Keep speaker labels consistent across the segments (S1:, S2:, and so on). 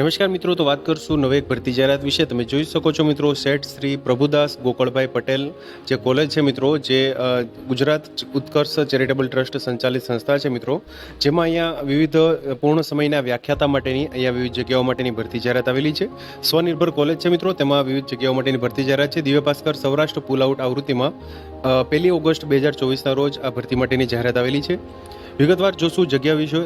S1: નમસ્કાર મિત્રો, તો વાત કરશું નવે ભરતી જાહેરાત વિશે. તમે જોઈ શકો છો મિત્રો, શેઠ શ્રી પ્રભુદાસ ગોકળભાઈ પટેલ જે કોલેજ છે મિત્રો, જે ગુજરાત ઉત્કર્ષ ચેરિટેબલ ટ્રસ્ટ સંચાલિત સંસ્થા છે મિત્રો, જેમાં અહીંયા વિવિધ પૂર્ણ સમયના વ્યાખ્યાતા માટેની, અહીંયા વિવિધ જગ્યાઓ માટેની ભરતી જાહેરાત આવેલી છે. સ્વનિર્ભર કોલેજ છે મિત્રો, તેમાં વિવિધ જગ્યાઓ માટેની ભરતી જાહેરાત છે. દિવ્ય ભાસ્કર સૌરાષ્ટ્ર પુલ આઉટ આવૃત્તિમાં પહેલી ઓગસ્ટ બે હજાર ચોવીસના રોજ આ ભરતી માટેની જાહેરાત આવેલી છે. વિગતવાર જોશું જગ્યા વિશે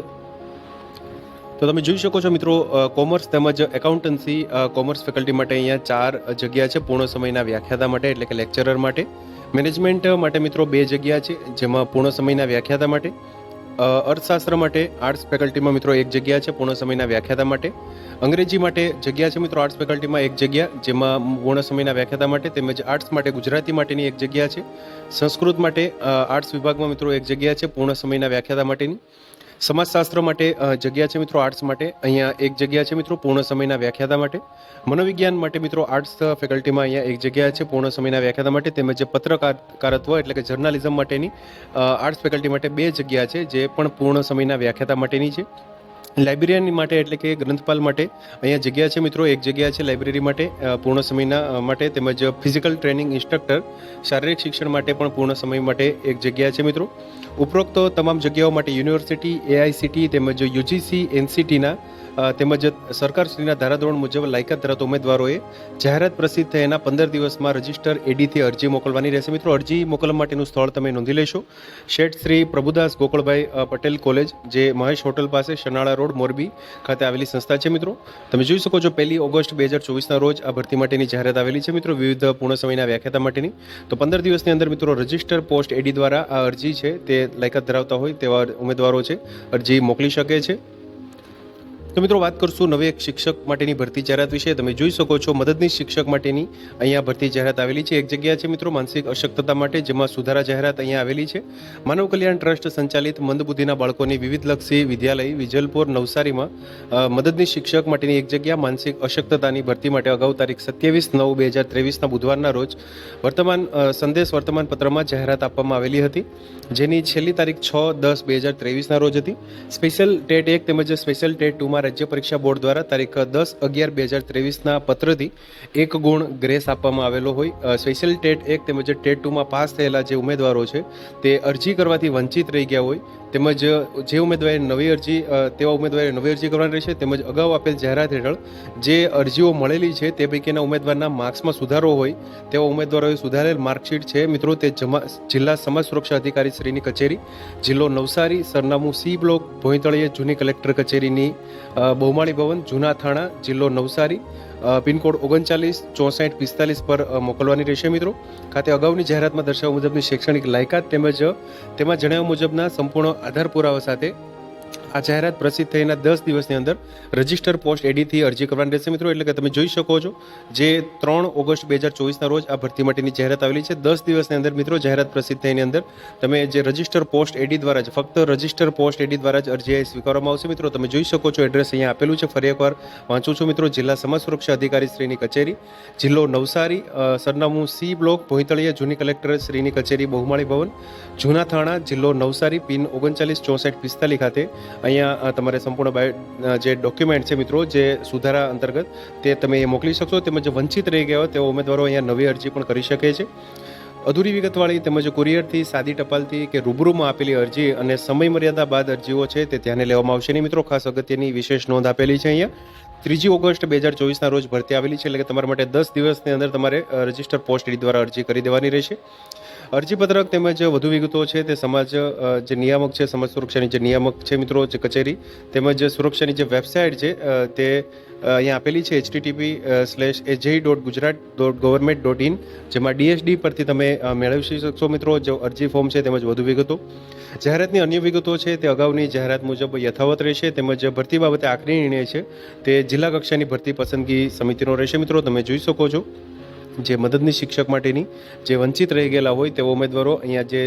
S1: તો તમે જોઈ શકો છો મિત્રો કોમર્સ તેમજ એકાઉન્ટન્સી કોમર્સ ફેકલ્ટી માટે અહીંયા ચાર જગ્યા છે પૂર્ણ સમયના વ્યાખ્યાતા માટે, એટલે કે લેક્ચરર માટે. મેનેજમેન્ટ માટે મિત્રો બે જગ્યા છે, જેમાં પૂર્ણ સમયના વ્યાખ્યાતા માટે. અર્થશાસ્ત્ર માટે આર્ટ્સ ફેકલ્ટીમાં મિત્રો એક જગ્યા છે પૂર્ણ સમયના વ્યાખ્યાતા માટે. અંગ્રેજી માટે જગ્યા છે મિત્રો આર્ટ્સ ફેકલ્ટીમાં એક જગ્યા, જેમાં પૂર્ણ સમયના વ્યાખ્યાતા માટે તેમજ આર્ટ્સ માટે ગુજરાતી માટેની એક જગ્યા છે. સંસ્કૃત માટે આર્ટ્સ વિભાગમાં મિત્રો એક જગ્યા છે પૂર્ણ સમયના વ્યાખ્યાતા માટેની. સમાજશાસ્ત્ર માટે જગ્યા છે મિત્રો આર્ટ્સ માટે. અહીંયા એક જગ્યા છે મિત્રો પૂર્ણ સમયના વ્યાખ્યાતા માટે. મનોવિજ્ઞાન માટે મિત્રો આર્ટ્સ ફેકલ્ટીમાં અહીંયા એક જગ્યા છે પૂર્ણ સમયના વ્યાખ્યાતા માટે. તેમજ પત્રકારત્વ એટલે કે જર્નાલિઝમ માટેની આર્ટ્સ ફેકલ્ટી માટે બે જગ્યા છે જે પણ પૂર્ણ સમયના વ્યાખ્યાતા માટેની છે. લાઇબ્રેરિયન માટે એટલે કે ગ્રંથપાલ માટે અહીંયા જગ્યા છે મિત્રો, એક જગ્યા છે લાઇબ્રેરી માટે પૂર્ણ સમયના માટે તેમજ ફિઝિકલ ટ્રેનિંગ ઇન્સ્ટ્રક્ટર, શારીરિક શિક્ષણ માટે પણ પૂર્ણ સમય માટે એક જગ્યા છે મિત્રો. ઉપરોક્ત તમામ જગ્યાઓ માટે યુનિવર્સિટી એઆઈસીટી તેમજ યુજીસી, એનસીટીના તેમજ સરકારશ્રીના ધારાધોરણ મુજબ લાયકાત ધરાવતા ઉમેદવારોએ જાહેરાત પ્રસિદ્ધ થયાના પંદર દિવસમાં રજિસ્ટર એડીથી અરજી મોકલવાની રહેશે. મિત્રો, અરજી મોકલવા માટેનું સ્થળ તમે નોંધી લેશો. શેઠ શ્રી પ્રભુદાસ ગોકળભાઈ પટેલ કોલેજ, જે મહેશ હોટલ પાસે શનાળા રોડ, મોરબી ખાતે આવેલી સંસ્થા છે. મિત્રો, તમે જોઈ શકો છો, પહેલી ઓગસ્ટ બે હજાર ચોવીસના રોજ આ ભરતી માટેની જાહેરાત આવેલી છે. મિત્રો, વિવિધ પૂર્ણ સમયના વ્યાખ્યાતા માટેની. તો પંદર દિવસની અંદર, મિત્રો, રજિસ્ટર પોસ્ટ એડી દ્વારા આ અરજી છે, તે લાયકાત ધરાવતા હોય તેવા ઉમેદવારો છે, અરજી મોકલી શકે છે. તો મિત્રો વાત કરશું નવી એક શિક્ષક માટેની ભરતી જાહેરાત વિશે. તમે જોઈ શકો છો મદદનીશ શિક્ષક માટેની અહીંયા ભરતી જાહેરાત આવેલી છે. એક જગ્યા છે મિત્રો માનસિક અશક્તતા માટે, જેમાં સુધારા જાહેરાત અહીંયા આવેલી છે. માનવ કલ્યાણ ટ્રસ્ટ સંચાલિત મંદબુદ્ધિના બાળકોની વિવિધલક્ષી વિદ્યાલય વિજલપુર નવસારીમાં મદદની શિક્ષક માટેની એક જગ્યા માનસિક અશક્તતાની ભરતી માટે અગાઉ તારીખ સત્યાવીસ નવ બે હજાર ત્રેવીસના બુધવારના રોજ વર્તમાન સંદેશ વર્તમાન પત્રમાં જાહેરાત આપવામાં આવેલી હતી, જેની છેલ્લી તારીખ છ દસ બે હજાર ત્રેવીસના રોજ હતી. સ્પેશિયલ ટેટ એક તેમજ સ્પેશિયલ ટેટ ટુમાં રાજ્ય પરીક્ષા બોર્ડ દ્વારા તારીખ દસ અગિયાર બે હજાર ત્રેવીસના પત્રથી એક ગુણ ગ્રેસ આપવામાં આવેલો હોય. સ્પેશિયલ ટેટ એક તેમજ ટેટ ટુમાં પાસ થયેલા જે ઉમેદવારો છે, તે અરજી કરવાથી વંચિત રહી ગયા હોય. તેમજ જે ઉમેદવારે નવી અરજી તેવા ઉમેદવારે નવી અરજી કરવાની રહેશે. તેમજ અગાઉ આપેલ જાહેરાત હેઠળ જે અરજીઓ મળેલી છે, તે પૈકીના ઉમેદવારના માર્ક્સમાં સુધારો હોય, તેવા ઉમેદવારોએ સુધારેલ માર્કશીટ છે. મિત્રો, તે જમા, જિલ્લા સમાજ સુરક્ષા અધિકારી શ્રીની કચેરી, જિલ્લો નવસારી, સરનામું સી બ્લોક ભોંયતળીએ જૂની કલેક્ટર કચેરીની બહુમાળી ભવન, જૂના થાણા, જિલ્લો નવસારી પિનકોડ ઓગણચાલીસ, ચોસઠ, પિસ્તાલીસ પર મોકલવાની રહેશે મિત્રો. ખાતે અગાઉની જાહેરાતમાં દર્શાવ્યા મુજબની શૈક્ષણિક લાયકાત તેમજ, તેમાં જણાવ્યા મુજબના સંપૂર્ણ આધાર પુરાવા સાથે આ જાહેરાત પ્રસિદ્ધ થઈના દસ દિવસની અંદર રજિસ્ટર પોસ્ટ એડીથી અરજી કરવાની રહેશે મિત્રો. એટલે કે તમે જોઈ શકો છો જે ત્રણ ઓગસ્ટ બે હજાર ચોવીસના રોજ આ ભરતી માટેની જાહેરાત આવેલી છે. દસ દિવસની અંદર મિત્રો જાહેરાત પ્રસિદ્ધ થઈની અંદર તમે જે રજિસ્ટર પોસ્ટ એડી દ્વારા જ, ફક્ત રજિસ્ટર પોસ્ટ એડી દ્વારા જ અરજી સ્વીકારવામાં આવશે મિત્રો. તમે જોઈ શકો છો એડ્રેસ અહીંયા આપેલું છે. ફરી એકવાર વાંચું છું મિત્રો. જિલ્લા સમાજ સુરક્ષા અધિકારી શ્રીની કચેરી, જિલ્લો નવસારી સરનામું સી બ્લોક ભોંતળીયા જૂની કલેક્ટર શ્રીની કચેરી, બહુમાળી ભવન, જૂના થાણા, જિલ્લો નવસારી, પિન ઓગણચાલીસ ચોસઠ પિસ્તાલીસ ખાતે અહીંયા તમારે સંપૂર્ણ બાયો જે ડોક્યુમેન્ટ છે મિત્રો, જે સુધારા અંતર્ગત, તે તમે એ મોકલી શકશો. તેમજ વંચિત રહી ગયા હોય, તેવા ઉમેદવારો અહીંયા નવી અરજી પણ કરી શકે છે. અધૂરી વિગતવાળી તેમજ કુરિયરથી, સાદી ટપાલથી કે રૂબરૂમાં આપેલી અરજી અને સમય મર્યાદા બાદ અરજીઓ છે, તે ધ્યાને લેવામાં આવશે નહીં મિત્રો. ખાસ અગત્યની વિશેષ નોંધ આપેલી છે અહીંયા. ત્રીજી ઓગસ્ટ બે હજાર ચોવીસના રોજ ભરતી આવેલી છે, એટલે કે તમારા માટે દસ દિવસની અંદર તમારે રજિસ્ટર પોસ્ટ દ્વારા અરજી કરી દેવાની રહેશે. અરજીપત્રક તેમજ વધુ વિગતો છે, તે સમાજ જે નિયામક છે, સમાજ સુરક્ષાની જે નિયામક છે મિત્રો, જે કચેરી, તેમજ સુરક્ષાની જે વેબસાઇટ છે તે અહીંયા આપેલી છે, HTTP slash એજેઈ dot Gujarat dot government dot in, જેમાં ડીએસડી પરથી તમે મેળવી શકશો મિત્રો, જે અરજી ફોર્મ છે, તેમજ વધુ વિગતો. જાહેરાતની અન્ય વિગતો છે, તે અગાઉની જાહેરાત મુજબ યથાવત રહેશે, તેમજ ભરતી બાબતે આખરી નિર્ણય છે, તે જિલ્લા કક્ષાની ભરતી પસંદગી સમિતિનો રહેશે મિત્રો, તમે જોઈ શકો છો. જે મદદની શિક્ષક માટેની જે વંચિત રહી ગયેલા હોય તેવા ઉમેદવારો અહીંયા જે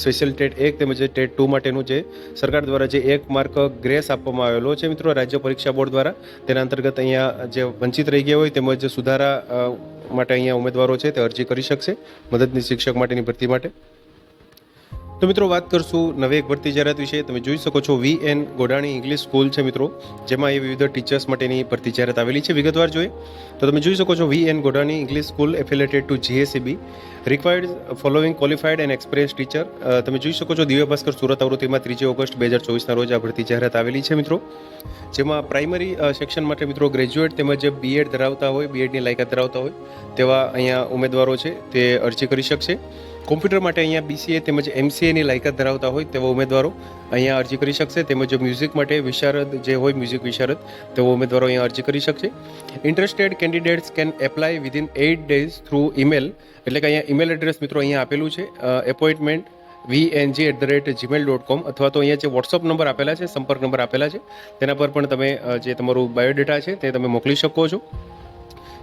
S1: સ્પેશિયલ ટેટ એક તેમજ ટેટ ટુ માટેનું જે સરકાર દ્વારા જે એક માર્ક ગ્રેસ આપવામાં આવેલો છે મિત્રો, રાજ્ય પરીક્ષા બોર્ડ દ્વારા. તેના અંતર્ગત અહીંયા જે વંચિત રહી ગયા હોય તેમજ સુધારા માટે અહીંયા ઉમેદવારો છે તે અરજી કરી શકશે મદદની શિક્ષક માટેની ભરતી માટે. તો મિત્રો વાત કરશું નવી એક ભરતી જાહેરાત વિશે. તમે જોઈ શકો છો V N Godani English school છે મિત્રો, જેમાં એ વિવિધ ટીચર્સ માટેની ભરતી જાહેરાત આવેલી છે. વિગતવાર જોઈએ તો તમે જોઈ શકો છો V N Godani English school affiliated to GSCB required following qualified and experience teacher તમે જોઈ શકો છો દિવ્ય ભાસ્કર સુરત આવૃત્તિમાં ત્રીજી ઓગસ્ટ બે હજાર ચોવીસના રોજ આ ભરતી જાહેરાત આવેલી છે મિત્રો. જેમાં પ્રાઇમરી સેક્શન માટે મિત્રો ગ્રેજ્યુએટ તેમજ બીએડ ધરાવતા હોય બીએડની લાયકાત ધરાવતા હોય તેવા અહીંયા ઉમેદવારો છે, તે અરજી કરી શકશે. કોમ્પ્યુટર માટે અહીંયા બીસીએ તેમજ એમસીએની લાયકાત ધરાવતા હોય તેવા ઉમેદવારો અહીંયા અરજી કરી શકશે. તેમજ મ્યુઝિક માટે વિશારદ જે હોય મ્યુઝિક વિશારદ, તેવા ઉમેદવારો અહીંયા અરજી કરી શકશે. Interested candidates can apply within eight days through email એટલે કે અહીંયા ઇમેલ એડ્રેસ મિત્રો અહીંયા આપેલું છે. Appointment VNG at the rate Gmail dot com અથવા તો અહીંયા જે વોટ્સઅપ નંબર આપેલા છે, સંપર્ક નંબર આપેલા છે. તેના પર પણ તમે જે તમારું બાયોડેટા છે તે તમે મોકલી શકો છો.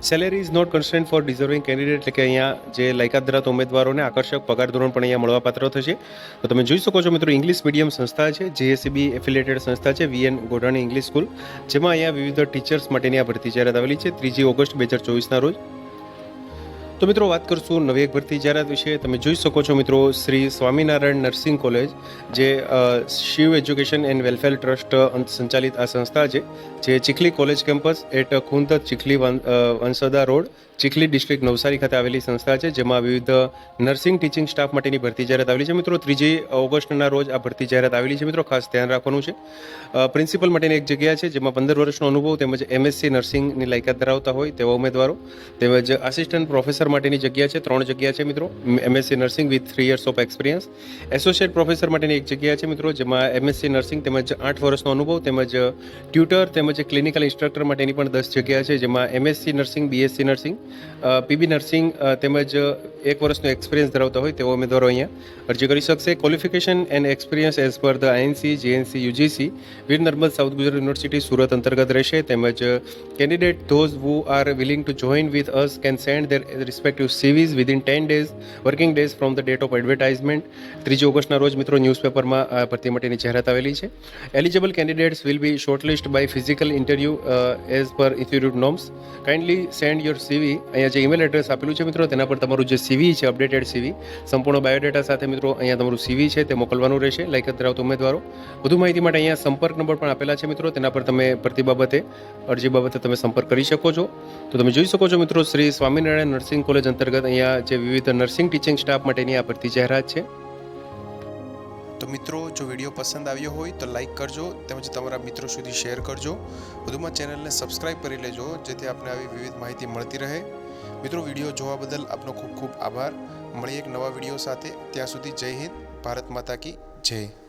S1: Salary is not constant for deserving candidate એટલે કે અહીંયા જે લાયકાત ધરાવતા ઉમેદવારોને આકર્ષક પગાર ધોરણ પણ અહીંયા મળવાપાત્ર થશે. તો તમે જોઈ શકો છો મિત્રો ઇંગ્લિશ મીડિયમ સંસ્થા છે જેએસસીબી એફિલેટેડ સંસ્થા છે વીએન ગોઢાણી ઇંગ્લિશ સ્કૂલ જેમાં અહીંયા વિવિધ ટીચર્સ માટેની આ ભરતી જાહેરાત આવેલી છે, ત્રીજી ઓગસ્ટ બે હજાર ચોવીસના રોજ. તો મિત્રો વાત કરશું નવી એક ભરતી જાહેરાત વિશે. તમે જોઈ શકો છો મિત્રો શ્રી સ્વામિનારાયણ નર્સિંગ કોલેજ, જે Shiv education and welfare trust સંચાલિત આ સંસ્થા છે, જે Chikhli college campus at Khund Chikhli Vansda road, Chikhli district Navsari ખાતે આવેલી સંસ્થા છે, જેમાં વિવિધ નર્સિંગ ટીચિંગ સ્ટાફ માટેની ભરતી જાહેરાત આવેલી છે. મિત્રો ત્રીજી ઓગસ્ટના રોજ આ ભરતી જાહેરાત આવેલી છે મિત્રો, ખાસ ધ્યાન રાખવાનું છે. પ્રિન્સિપલ માટેની એક જગ્યા છે, જેમાં પંદર વર્ષનો અનુભવ તેમજ એમએસસી નર્સિંગની લાયકાત ધરાવતા હોય તેવા ઉમેદવારો તેમજ આસિસ્ટન્ટ પ્રોફેસર માટેની જગ્યા છે, ત્રણ જગ્યા છે મિત્રો. MSc nursing with three years of experience associate professor માટેની એક જગ્યા છે મિત્રો, જેમાં એમએસસી નર્સિંગ તેમજ આઠ વર્ષનો અનુભવ તેમજ ટ્યુટર તેમજ ક્લિનિકલ ઇન્સ્ટ્રક્ટર માટેની પણ દસ જગ્યા છે, જેમાં MSc nursing BSc nursing PB nursing તેમજ એક વર્ષનો એક્સપિરિયન્સ ધરાવતા હોય તેવો ઉમેદવારો અહીંયા અરજી કરી શકશે. Qualification and experience as per the INC GNC UGC Veer Narmad south Gujarat university Surat અંતર્ગત રહેશે. તેમજ candidate those who are willing to join with us can send their respective CVs within ten days working days from the date of advertisement ત્રીજી ઓગસ્ટના રોજ મિત્રો ન્યૂઝપેપરમાં ભરતી માટેની જાહેરાત આવેલી છે. Eligible candidates will be shortlist by physical interview as per institute norms kindly send your CV અહીંયા જે ઈમેલ એડ્રેસ આપેલું છે મિત્રો, તેના પર તમારું જે સીવી છે અપડેટેડ સીવી સંપૂર્ણ બાયોડેટા સાથે મિત્રો અહીંયા તમારું સીવી છે, તે મોકલવાનું રહેશે, લાયકાત ધરાવતા ઉમેદવારો. વધુ માહિતી માટે અહીંયા સંપર્ક નંબર પણ આપેલા છે મિત્રો, તેના પર તમે ભરતી બાબતે, અરજી બાબતે તમે સંપર્ક કરી શકો છો. તો તમે જોઈ શકો છો મિત્રો, શ્રી સ્વામિનારાયણ નર્સિંગ કોલેજ અંતર્ગત અહીંયા જે વિવિધ નર્સિંગ ટીચિંગ સ્ટાફ માટેની આ ભરતી જાહેરાત છે.
S2: તો મિત્રો, જો વીડિયો પસંદ આવ્યો હોય તો લાઈક કરજો, તેમજ તમારા મિત્રો સુધી શેર કરજો. વધુમાં ચેનલને સબસ્ક્રાઇબ કરી લેજો, જેથી આપને આવી વિવિધ માહિતી મળતી રહે. મિત્રો, વીડિયો જોવા બદલ આપનો ખૂબ ખૂબ આભાર. મળીએ એક નવા વીડિયો સાથે. ત્યાં સુધી જય હિન્દ, ભારત માતા કી જય.